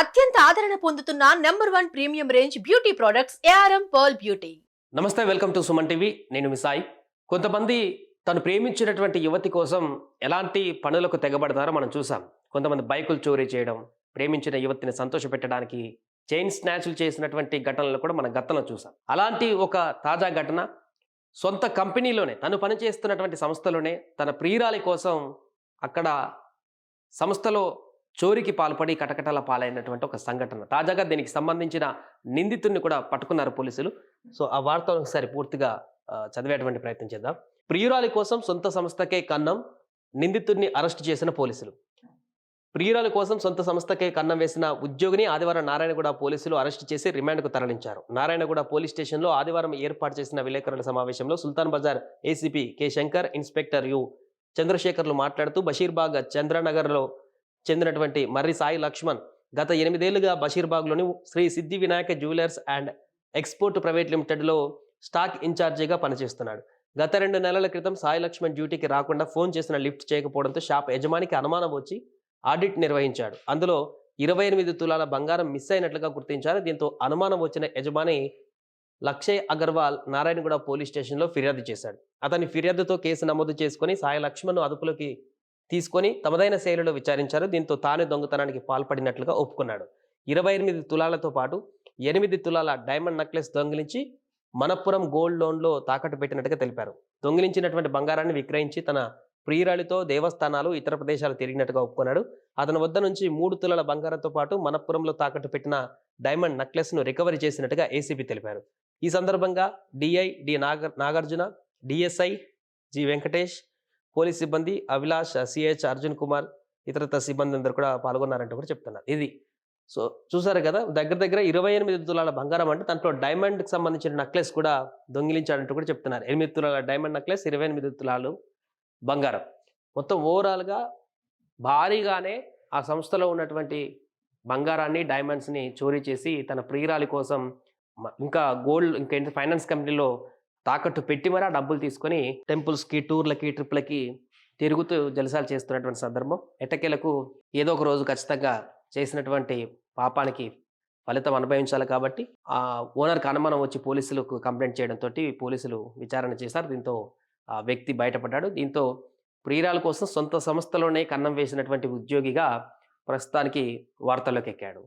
అత్యంత ఆదరణ పొందుతున్న number one premium range beauty products ARM pearl beauty. నమస్తే వెల్కమ్ టు సుమన్ టీవీ. నేను మిసాయి కొంతమంది తను ప్రేమించినటువంటి యువతి కోసం ఎలాంటి పనులకు తెగబడతారో మనం చూసాం. కొంతమంది బైకులు చోరీ చేయడం ప్రేమించిన యువతిని సంతోషపెట్టడానికి చైన్ స్నాచ్లు చేసినటువంటి ఘటనలు కూడా మనం గతంలో చూసాం. అలాంటి ఒక తాజా ఘటన సొంత కంపెనీలోనే తను పనిచేస్తున్నటువంటి సంస్థలోనే తన ప్రియురాలి కోసం అక్కడ సంస్థలో చోరీకి పాల్పడి కటకటాల పాలైనటువంటి ఒక సంఘటన. తాజాగా దీనికి సంబంధించిన నిందితుడిని కూడా పట్టుకున్నారు పోలీసులు. సో ఆ వార్త ఒకసారి పూర్తిగా చదివేటువంటి ప్రయత్నం చేద్దాం. ప్రియురాలి కోసం సొంత సంస్థకే కన్నం నిందితుడిని అరెస్ట్ చేసిన పోలీసులు. ప్రియురాలి కోసం సొంత సంస్థకే కన్నం వేసిన ఉద్యోగిని ఆదివారం నారాయణగూడ పోలీసులు అరెస్ట్ చేసి రిమాండ్కు తరలించారు. నారాయణగూడ పోలీస్ స్టేషన్లో ఆదివారం ఏర్పాటు చేసిన విలేకరుల సమావేశంలో Sultan Bazaar ACP K Shankar inspector U Chandrasekharlu మాట్లాడుతూ బషీర్బాగ్ చంద్రనగర్లో చెందినటువంటి మర్రి సాయి లక్ష్మణ్ గత ఎనిమిదేళ్ళుగా బషీర్బాగ్లోని Shri Siddhi Vinayaka jewellers and export private లిమిటెడ్లో stock ఇన్ఛార్జిగా పనిచేస్తున్నాడు. గత రెండు నెలల క్రితం సాయి లక్ష్మణ్ డ్యూటీకి రాకుండా ఫోన్ చేసిన లిఫ్ట్ చేయకపోవడంతో షాప్ యజమానికి అనుమానం వచ్చి ఆడిట్ నిర్వహించాడు. అందులో ఇరవై ఎనిమిది తులాల బంగారం మిస్ అయినట్లుగా గుర్తించారు. దీంతో అనుమానం వచ్చిన యజమాని లక్షయ్ అగర్వాల్ నారాయణగూడ పోలీస్ స్టేషన్లో ఫిర్యాదు చేశాడు. అతని ఫిర్యాదుతో కేసు నమోదు చేసుకొని సాయి లక్ష్మణ్ అదుపులోకి తీసుకొని తమదైన శైలిలో విచారించారు. దీంతో తానే దొంగతనానికి పాల్పడినట్లుగా ఒప్పుకున్నాడు. ఇరవై ఎనిమిది తులాలతో పాటు ఎనిమిది తులాల డైమండ్ నెక్లెస్ దొంగిలించి మనప్పురం గోల్డ్ లోన్లో తాకట్టు పెట్టినట్టుగా తెలిపారు. దొంగిలించినటువంటి బంగారాన్ని విక్రయించి తన ప్రియురాలితో దేవస్థానాలు ఇతర ప్రదేశాలు తిరిగినట్టుగా ఒప్పుకున్నాడు. అతని వద్ద నుంచి మూడు తులాల బంగారంతో పాటు మనప్పురంలో తాకట్టు పెట్టిన డైమండ్ నెక్లెస్ను రికవరీ చేసినట్టుగా ఏసీబీ తెలిపారు. ఈ సందర్భంగా DI D Naga Nagarjuna DSI G Venkatesh police సిబ్బంది అభిలాష్ సిహెచ్ అర్జున్ కుమార్ ఇతరత సిబ్బంది అందరూ కూడా పాల్గొన్నారంటూ కూడా చెప్తున్నారు. ఇది. సో చూసారు కదా దగ్గర దగ్గర ఇరవై ఎనిమిది తులాల బంగారం అంటే దాంట్లో డైమండ్కి సంబంధించిన నక్లెస్ కూడా దొంగిలించాడంటూ కూడా చెప్తున్నారు. ఎనిమిది తులాల డైమండ్ నక్లెస్ ఇరవై ఎనిమిది తులాలు బంగారం. మొత్తం ఓవరాల్గా భారీగానే ఆ సంస్థలో ఉన్నటువంటి బంగారాన్ని డైమండ్స్ని చోరీ చేసి తన ప్రియురాలి కోసం ఇంకా గోల్డ్ ఇంకా ఫైనాన్స్ కంపెనీలో తాకట్టు పెట్టి మరి ఆ డబ్బులు తీసుకొని టెంపుల్స్కి టూర్లకి ట్రిప్లకి తిరుగుతూ జలసాలు చేస్తున్నటువంటి సందర్భం. ఎట్టకేలకు ఏదో ఒక రోజు ఖచ్చితంగా చేసినటువంటి పాపానికి ఫలితం అనుభవించాలి కాబట్టి ఆ ఓనర్కి అనుమానం వచ్చి పోలీసులకు కంప్లైంట్ చేయడంతో పోలీసులు విచారణ చేశారు. దీంతో ఆ వ్యక్తి బయటపడ్డాడు. దీంతో ప్రియురాల కోసం సొంత సంస్థలోనే కన్నం వేసినటువంటి ఉద్యోగిగా ప్రస్తుతానికి వార్తల్లోకి ఎక్కాడు